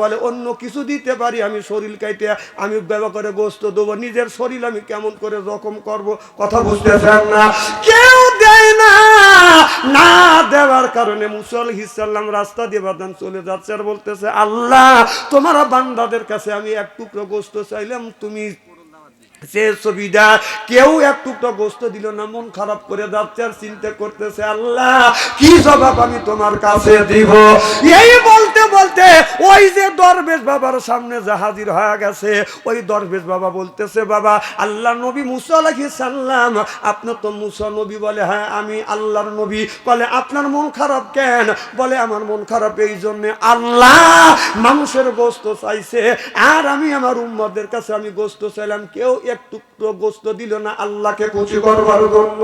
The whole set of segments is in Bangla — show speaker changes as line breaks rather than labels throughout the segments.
বলে, অন্য কিছু দিতে পারি, আমি শরীর কাইতে আমি ব্যবহার করে গোস্ত দেবো, নিজের শরীর আমি কেমন করে রকম করব, কথা বুঝতেছেন না? কেউ দেয় না না দেওয়ার কারণে মুসল হিসাল্লাম রাস্তা দিয়ে বাদান চলে যাচ্ছে আর বলতেছে, আল্লাহ, তোমার বান্দাদের কাছে আমি এক টুকরো গোস্ত চাইলাম, তুমি সে ছবিটা কেউ এক টুকরো গোস্ত দিল না, মন খারাপ করে যাচ্ছে আর চিন্তা করতেছে, আল্লাহ, কি জবাব আমি তোমার কাছে দিব? এই বলতে বলতে ওই যে দরবেশ বাবার সামনে যে হাজির হয়ে গেছে, ওই দরবেশ বাবা বলতেছে, বাবা আল্লাহ নবী মুসা আলাইহিস সালাম আপনার তো মুসা নবী বলে হ্যাঁ আমি আল্লাহর নবী। বলে, আপনার মন খারাপ কেন? বলে, আমার মন খারাপ এই জন্য আল্লাহ মানুষের গোস্ত চাইছে, আর আমি আমার উম্মদের কাছে আমি গোস্ত চাইলাম, কেউ এক টুকরো গোস্ত দিল না আল্লাহকে খুশি করবার জন্য।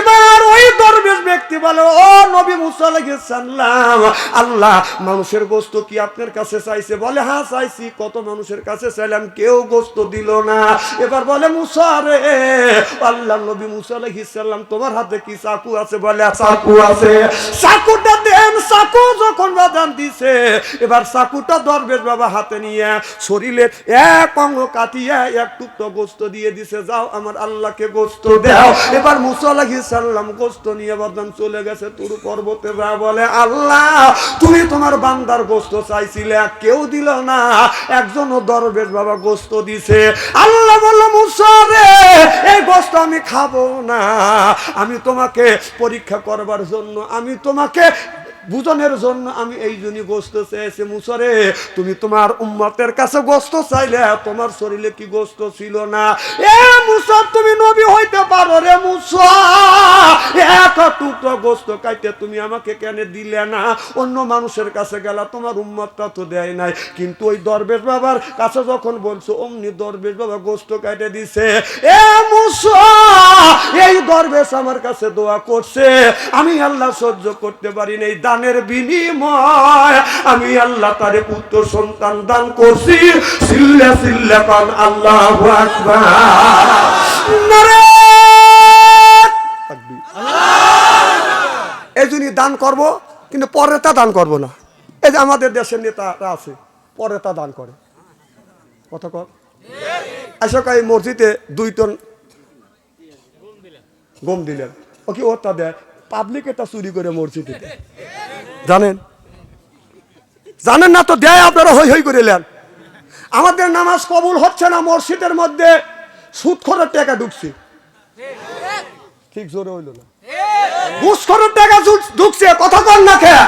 এবার ওই দরবেশ ব্যক্তি বলে, ও নবী মুসা আলাইহিস সালাম, আল্লাহ, মানুষের গোস্ত কি আপনার কাছে চাইছে? বলে হ্যাঁ চাইছি। কত মানুষের কাছে চাইলাম, কেউ গোস্ত দিল না। এবার বলে, মুসা রে, আল্লাহ, নবী মুসা আলাইহিস সালাম, তোমার হাতে কি চাকু আছে? বলে, চাকু আছে। চাকুটা দেন, চাকু যখন বাদান দিছে, এবার চাকুটা দরবেশ বাবা হাতে নিয়ে শরীরে এক অঙ্গ কাটিয়ে এক টুকরো গোস্ত দিয়ে দিছে, যাও, আমার আল্লাহকে গোস্ত দাও। এবার মুসা আলাইহিস সালাম গোস্ত নিয়ে বাদান চলে গেছে পর্বতে যা বলে, আল্লাহ, তুমি তোমার বান্দার গোস্ত চাইছিলে, কেউ দিল না। একজনও দরবেশ বাবা গোস্ত দিছে। আল্লাহ বলল মুসরে এই গোস্ত আমি খাব না। আমি তোমাকে পরীক্ষা করবার জন্য, আমি তোমাকে বুঝনের জন্য আমি এই জন্য গোস্ত চেয়েছি, মুসরে। তুমি তোমার উম্মতের কাছে গোস্ত চাইলে, তোমার শরীরে কি গোস্ত ছিল না? এ মুসর, তুমি নবী হইতে পারো রে মুসা এক টুকরো গোস্ত কাইতে তুমি আমাকে কেন দিলে না? অন্য মানুষের কাছে গেলা তোমার উম্মতটা তো দেয় নাই। কিন্তু ওই দরবেশ বাবার কাছে যখন বলছো, অমনি দরবেশ বাবা গোস্ত কাটে দিছে। এ মুসা এই দরবেশ আমার কাছে দোয়া করছে। আমি আল্লাহ সহ্য করতে পারি না দানের বিনিময়। আমি আল্লাহ তারে পুত্র সন্তান দান করছি। সিল্লা সিল্লা পান আল্লাহ এই দান করব কিন্তু পরে তা দান করব না। এই যে আমাদের দেশের নেতারা আছে পরে তা দান করে। কথা কর আশোক এই মসজিদে দুই টন গম দিলেন। ও কি ওটা দেয়? পাবলিক এটা চুরি করে মসজিদে দেয়। জানেন? জানেন না তো দেয় আপনারা হই হই করে নেন আমাদের নামাজ কবুল হচ্ছে না মসজিদের মধ্যে সুদখরের টাকা ঢুকছে। ঠিক জোরে হইল না। ঘুষখোরের টাকা ঢুকছে কথা কর না খেয়া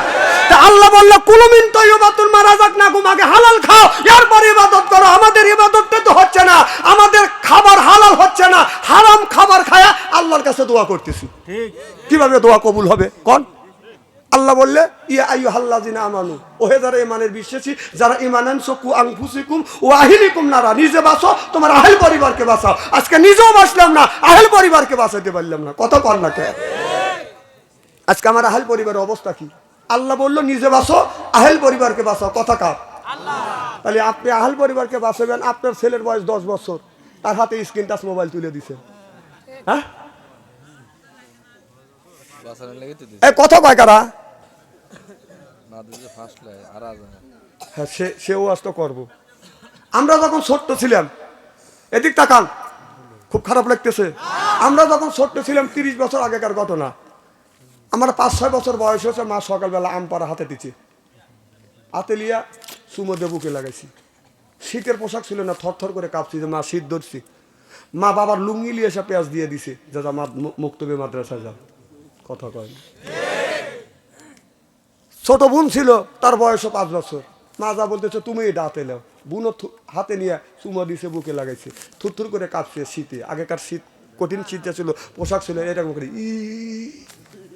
তা আল্লাহ বলল কুলমিন তো ইবাদতুল মারা যাক না হালাল খাও এরপর ইবাদত করো। আমাদের ইবাদতটা তো হচ্ছে না আমাদের খাবার হালাল হচ্ছে না হারাম খাবার খায়া আল্লাহর কাছে দোয়া করতেছি। কীভাবে দোয়া কবুল হবে? কোন? আল্লাহ বললে ইয়া আইয়ু হাল্লাজিনা আমানু। ওহে যারা ইমানের বিশ্বাসী যারা ইমানান সকু আনফুসিকুম ও আহিলিকুম নারা। নিজে বাঁচো তোমার আহেল পরিবারকে বাঁচাও। আজকে নিজেও বাঁচলাম না আহেল পরিবারকে বাঁচাতে পারলাম না। কত কর না কে? আজকে আমার আহেল পরিবারের অবস্থা কি? আল্লাহ বলল নিজে বাঁচো আহেল পরিবারকে বাঁচাও। কথা কার? তাহলে আপনি আহেল পরিবারকে বাঁচাবেন আপনার ছেলের বয়স দশ বছর। তার হাতে স্ক্রিন টাচ মোবাইল তুলে দিছে। হ্যাঁ? কথা কয় কারা
না দিলে ফার্স্ট লাগে আর আর
হ্যাঁ সে, সেও আজ তো করব। আমরা যখন ছোট্ট ছিলাম, এদিক তাকান, খুব খারাপ লাগতেছে। আমরা যখন ছোট্ট ছিলাম, তিরিশ বছর আগেকার ঘটনা। আমার পাঁচ, ছয় বছর বয়স হয়েছে, মা সকালবেলা আম পাড়া হাতে দিচ্ছে হাতে লিয়া সুমো দেবুকে লাগাইছি। শীতের পোশাক ছিল না থর থর করে কাঁপছি যে মা শীত ধরছি। মা বাবার লুঙ্গি লিয়ে এসে পেঁয়াজ দিয়ে দিছে, যা মা মুক্তবে মাদ্রাসা যা কথা কয়। ছোট বোন ছিল, তার বয়স পাঁচ বছর। মা যা বলতেছে, তুমি এটা হাতে নাও। বোনও হাতে নিয়ে চুমা দিছে, বুকে লাগাইছে। থুরথুর করে কাঁপছে শীতে। আগেকার শীত, কঠিন শীত ছিল, পোশাক ছিল এরকম করে ই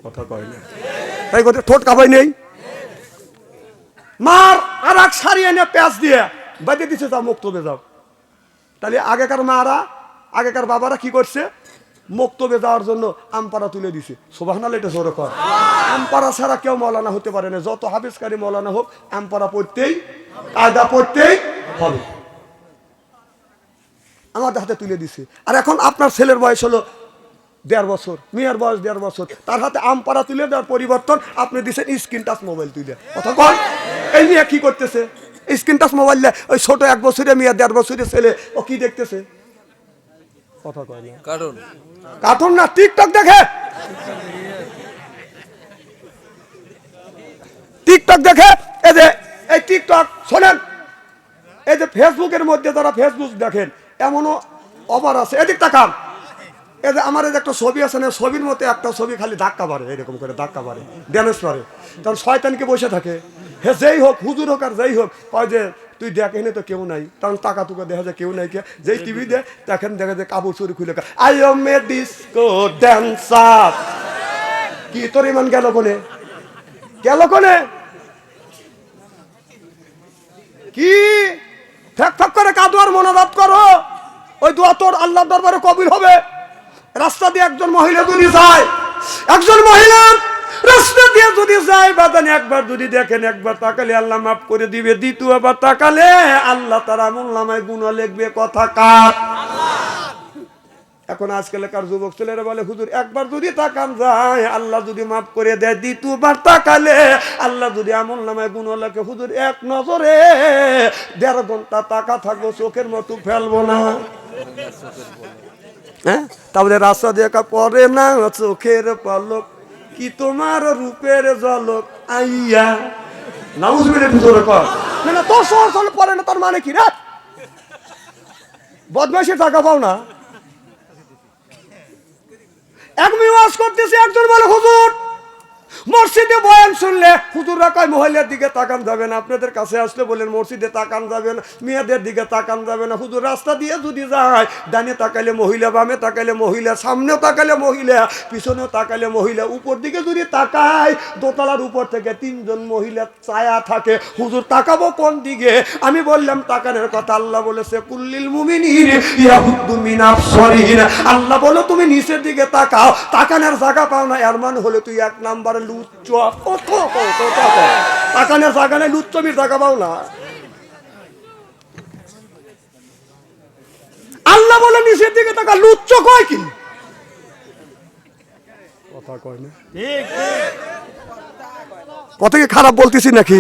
কথা কয় না। তাই কথা, ঠোঁট কাবাই নেই। মার, আর এক শাড়ি এনে প্যাঁচ দিয়ে বাদে দিছে, যাও মুক্তবে যাও। তাহলে আগেকার মারা, আগেকার বাবারা কি করছে? মুক্তবে যাওয়ার জন্য আমপাড়া তুলে দিছে। সোভানাল এটা কর। আমপাড়া ছাড়া কেউ মৌলানা হতে পারে না। যত হাফিজকারী মৌলানা হোক, আমপাড়া পড়তেই কায়দা পড়তেই হবে। আমাদের হাতে তুলে দিছে। আর এখন আপনার ছেলের বয়স হলো দেড় বছর, মেয়ের বয়স দেড় বছর। তার হাতে আম পাড়া তুলে দেওয়ার পরিবর্তন আপনি দিচ্ছেন স্ক্রিন টাচ মোবাইল তুলে। কথা কয় এই নিয়ে কি করতেছে? স্ক্রিন টাচ মোবাইল ওই ছোট এক বছরে মেয়ে, দেড় বছরের ছেলে, ও কি দেখতেছে? কথা কয় না।
কারণ?
কার্টুন না টিকটক দেখে। টিকটক দেখে এই যে এই টিকটক শোনেন এই যে ফেসবুকের মধ্যে যারা ফেসবুক দেখেন এমনও অবার আছে। এদিক তাকান। এই যে আমার একটা ছবি আছে না ছবির মধ্যে একটা ছবি খালি ধাক্কা পারে এরকম করে ধাক্কা পারে ড্যামেজ করে তখন শয়তানকে বসে থাকে? হে যেই হোক হুজুর হোক আর যেই হোক কয় যে তুই দেখ এনে তো কেউ নাই। তখন টাকা টুকা দেখা যায় কেউ নাই কে। যেই টিভি দে দেখেন দেখা যায় কাপড় চুরি খুলে I am a disco dancer কি তোর ইমান গেল কোনে? গেল কোনে? কি? ঠেক ঠক করে কাদুয়ার মনোরাত করো। ওই দোয়া তোর আল্লাহ দরবারে কবিল হবে। রাস্তা দিয়ে একজন মহিলা যদি যায়। একজন মহিলা রাস্তা দিয়ে যদি যায়, বাদানি একবার যদি দেখেন, একবার তাকালে আল্লাহ মাফ করে দিবে দ্বিতীয় আবার তাকালে আল্লাহ তার আমল নামায় গুণ লিখবে, কথা কার? এখন আজকালকার যুবক ছেলেরা বলে, হুজুর, একবার যদি তাকান যায়, আল্লাহ যদি মাফ করে দেয়, দ্বিতীয়বার তাকালে আল্লাহ যদি আমল নামায় গুণ লাগে হুজুর, এক নজরে দেড় ঘণ্টা তাকা থাকব, চোখের মতো ফেলব না। হ্যাঁ? তাহলে রাস্তা দেখা পরে না, চোখের পলক কি তোমার রূপের জলক আইয়া? নাউজ মিলে ভিতরে কর। না না, তোর সহজ হলে পরে না, তার মানে কি? রে বদমাইশের টাকা পাও না। এক মিওয়াজ করতেছে, একজন বলে, হুজুর মসজিদে বয়ান শুনলে হুজুর রাখায় মহিলার দিকে তাকান যাবে না, আপনাদের কাছে আসলে বলেন মসজিদে তাকান যাবে না, মেয়েদের দিকে তাকান যাবে না। হুজুর রাস্তা দিয়ে যদি যায়, ডানে তাকাইলে মহিলা, বামে তাকাইলে মহিলা, সামনেও তাকাইলে মহিলা, পিছনেও তাকাইলে মহিলা, উপর দিকে যদি তাকায়, দোতলার উপর থেকে তিনজন মহিলা ছায়া থাকে, হুজুর তাকাবো কোন দিকে? আমি বললাম, তাকানের কথা আল্লাহ বলেছে, কুল্লিল মুমিনিন মিন আল্লাহ বলো, তুমি নিচের দিকে তাকাও, তাকানোর জায়গা পাও না, এর মানে হলে তুই এক নাম্বারে লুচ্চ কত কত নেই লুচ্চমির জায়গা পাও না আল্লাহ বলে নিচের দিকে তাকা লুচ্চ কয় কি কথা কয় না কথা কি খারাপ বলতেছি নাকি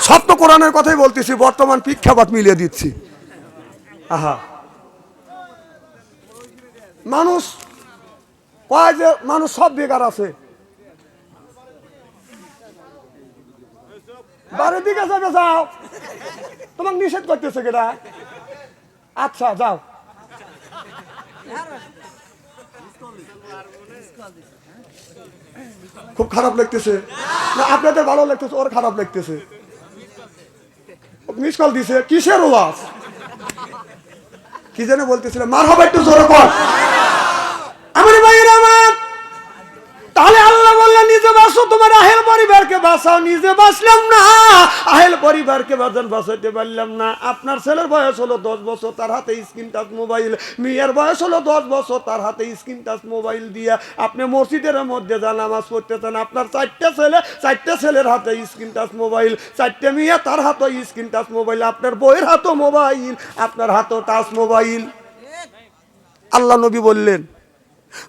সব কোরআনের কথাই বলতেছি বর্তমান প্রেক্ষাপাত মিলিয়ে দিচ্ছি আহা মানুষ কয় যে মানুষ সব বেকার আছে বাড়ির দিকে যাবে যাও। তোমাকে নিষেধ করতেছে কেটা আচ্ছা যাও। খুব খারাপ লাগতেছে। না, আপনাদের ভালো লাগতেছে, ওর খারাপ লাগতেছে। মিস কল দিছে, কিসের ওয়াজ? কি যেন বলতেছিল মার হবে একটু জোরে কর আমার ভাইয়ের আমার তাহলে আল্লাহ বললেন নিজে বাঁচো তোমার আহেল পরিবারকে বাঁচাও, নিজে বাঁচলাম না। আহেল পরিবারকে বাঁচান, বাঁচাইতে পারলাম না। আপনার ছেলের বয়স হলো দশ বছর, তার হাতে স্ক্রিন টাচ মোবাইল মেয়ের বয়স হলো দশ বছর, তার হাতে স্ক্রিন টাচ মোবাইল দিয়ে। আপনি মসজিদের মধ্যে যা নামাজ পড়তেছেন, আপনার চারটে ছেলে, চারটে ছেলের হাতে স্ক্রিন টাচ মোবাইল চারটে মেয়ে তার হাতে স্ক্রিন টাচ মোবাইল আপনার বইয়ের হাতও মোবাইল আপনার হাতও টাচ মোবাইল আল্লাহ নবী বললেন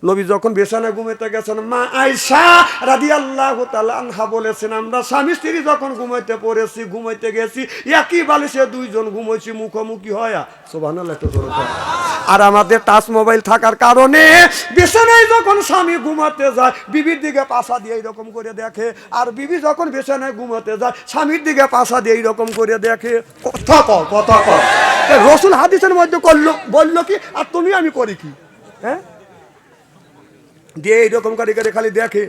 নবী যখন বেসানা ঘুমাইতে গেছেন, মা আয়সা রাদি আল্লাহ আনহা বলেছেন, আমরা স্বামী স্ত্রী যখন ঘুমাইতে পড়েছি, ঘুমাইতে গেছি, একই বালিশে দুইজন ঘুমাইছি, মুখোমুখি হয়া। কর। আর আমাদের টাচ মোবাইল থাকার কারণে বিছানায় যখন স্বামী ঘুমাতে যায়, বিবির দিকে পাশা দিয়ে এইরকম করে দেখে। আর বিবি যখন বিছানায় ঘুমাতে যায়, স্বামীর দিকে পাশা দিয়ে এইরকম করে দেখে। কথা কর কথা কর রসুল হাদিসের মধ্যে করল, বলল কি, আর তুমি, আমি করি কি? হ্যাঁ? দিয়ে এইরকম করে করে খালি দেখে।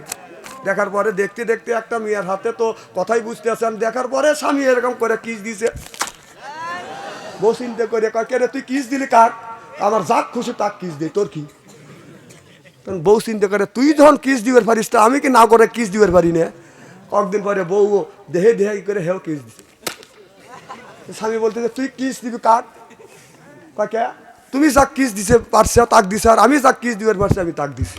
দেখার পরে দেখতে দেখতে একটা মেয়ের হাতে তো কথাই বুঝতে আছেন দেখার পরে স্বামী এরকম করে কিস দিছে। বউ চিন্তা করে কে রে, তুই কিস দিলি কাক? আমার যাক খুশি, তাক কিস দিই। তোর কি? বউ চিন্তা করে, তুই যখন কিস দিবার পারিস তা, আমি কি না করে কিস দিবার পারি না? কয়েকদিন পরে বউ দেহে দেহে করে হেও কিস দিছে। স্বামী বলতে যে তুই কিস দিবি কাক? কয়, কে? তুমি যাক কিস দিছে, পারছে, তাক দিছে, আর আমি যাক কিস দিবার পারছি, আমি তাক দিছি।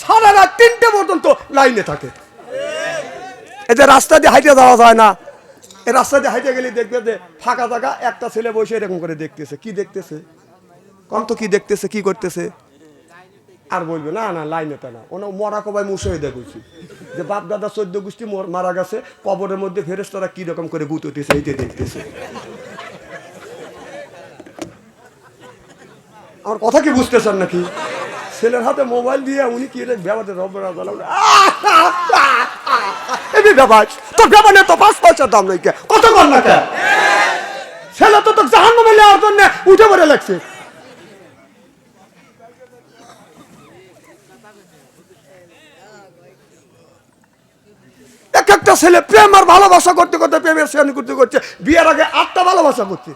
সারা রাত তিনটে পর্যন্ত লাইনে থাকে। যে রাস্তা দিয়ে হাইটে যাওয়া যায় না। এই রাস্তা দিয়ে হাইটে গেলে দেখবে যে ফাঁকা জায়গা, একটা ছেলে বসে এরকম করে দেখতেছে। কি দেখতেছে? কম তো কি দেখতেছে, কি করতেছে? আর বলবে, না না, লাইনে তা না। ওনা মরা কবাই মুসে দেখছি যে বাপ দাদা চোদ্দ গোষ্ঠী মর- গেছে, কবরের মধ্যে ফেরেস্তারা রকম করে গুততেছে এইটা দেখতেছে। আমার কথা কি বুঝতেছেন নাকি? ছেলের হাতে মোবাইল দিয়ে উনি কি রে ব্যাপারে রব্বরা এবি ব্যাপার তোর ব্যাপার নিয়ে তো পাঁচ পয়সার দাম নাই কত কর না কে ছেলে তো তোর জাহান্ন মেলে আর জন্য উঠে পড়ে লাগছে। এক একটা ছেলে প্রেম আর ভালোবাসা করতে করতে প্রেমের শ্রেণি করতে করছে। বিয়ের আগে আটটা ভালোবাসা করছে।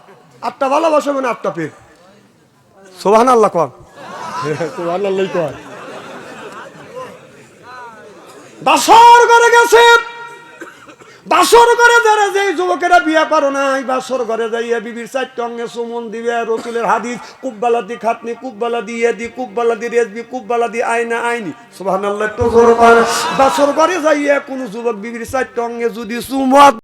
আটটা ভালোবাসা মানে আটটা প্রেম। সোহান আল্লাহ সোহান আল্লাহ কর বাসর করে গেছে। বাসর করে যারা যে যুবকেরা বিয়ে করো নাই, বাসর ঘরে যাইয়া বিবির চারটে অঙ্গে সুমন দিবে, রসুলের হাদিস কুব্বালা দি খাতনি কুব্বালা দিয়ে দি কুব্বালা দি রেজবি কুব্বালা আইনা আইনি করে। বাসর কোন যুবক বিবির চারটে অঙ্গে যদি সুমত